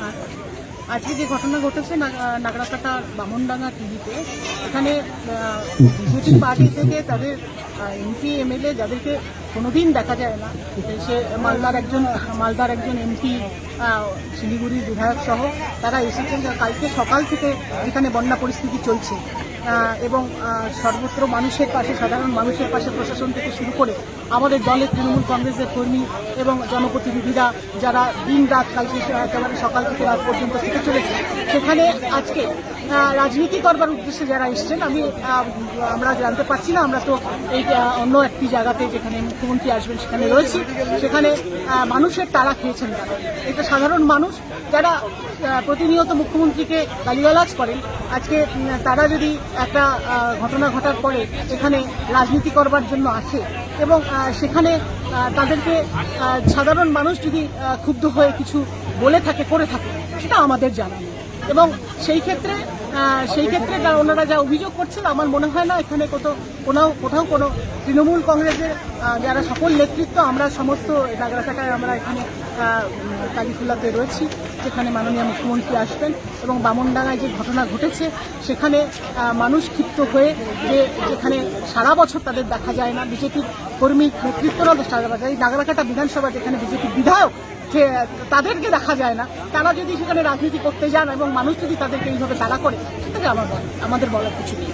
আর আজকে যে ঘটনা ঘটেছে নাগ- নাগরাকাটা বামনডাঙ্গা টিভিতে, এখানে বিজেপি পার্টি থেকে তাদের এমপি, এমএলএ যাদেরকে কোনোদিন দেখা যায় না সে মালদার একজন মালদার একজন এমপি শিলিগুড়ির বিধায়ক সহ, তারা এসেছেন। কালকে সকাল থেকে এখানে বন্যা পরিস্থিতি চলছে। এবং সর্বত্র মানুষের পাশে, সাধারণ মানুষের পাশে প্রশাসন থেকে শুরু করে আমাদের দলের তৃণমূল কংগ্রেসের কর্মী এবং জনপ্রতিনিধিরা যারা দিন রাত কালকে, একেবারে সকাল থেকে রাত পর্যন্ত থেকে চলেছে, সেখানে আজকে রাজনীতি করবার উদ্দেশ্যে যারা এসছেন, আমি আমরা জানতে পারছি না, আমরা তো এই অন্য একটি জায়গাতে যেখানে মুখ্যমন্ত্রী আসবেন সেখানে রয়েছি, সেখানে মানুষের তারা খেয়েছেন তারা। এটা সাধারণ মানুষ, যারা প্রতিনিয়ত মুখ্যমন্ত্রীকে গালিগালাজ করেন আজকে তারা যদি একটা ঘটনা ঘটার পরে এখানে রাজনীতি করবার জন্য আসে এবং সেখানে তাদেরকে সাধারণ মানুষ যদি ক্ষুব্ধ হয়ে কিছু বলে থাকে করে থাকে সেটা আমাদের জানা। এবং সেই ক্ষেত্রে সেই ক্ষেত্রে ওনারা যা অভিযোগ করছেন আমার মনে হয় না এখানে কোথাও কোথাও কোথাও কোনো তৃণমূল কংগ্রেসের যারা সকল নেতৃত্ব আমরা সমস্ত নাগরাকাটায় আমরা এখানে উম, রয়েছি যেখানে মাননীয় মুখ্যমন্ত্রী আসবেন এবং বামনডাঙ্গায় যে ঘটনা ঘটেছে, সেখানে মানুষ ক্ষিপ্ত হয়ে যে যেখানে সারা বছর তাদের দেখা যায় না বিজেপির কর্মী নেতৃত্বরাও সারা বছর এই নাগরাকাটা বিধানসভা যেখানে বিজেপির বিধায়ক তাদেরকে দেখা যায় না। তারা যদি সেখানে রাজনীতি করতে যান এবং মানুষ যদি তাদেরকে এইভাবে তাড়া করে সেটাকে আমার আমাদের বলার কিছু নেই।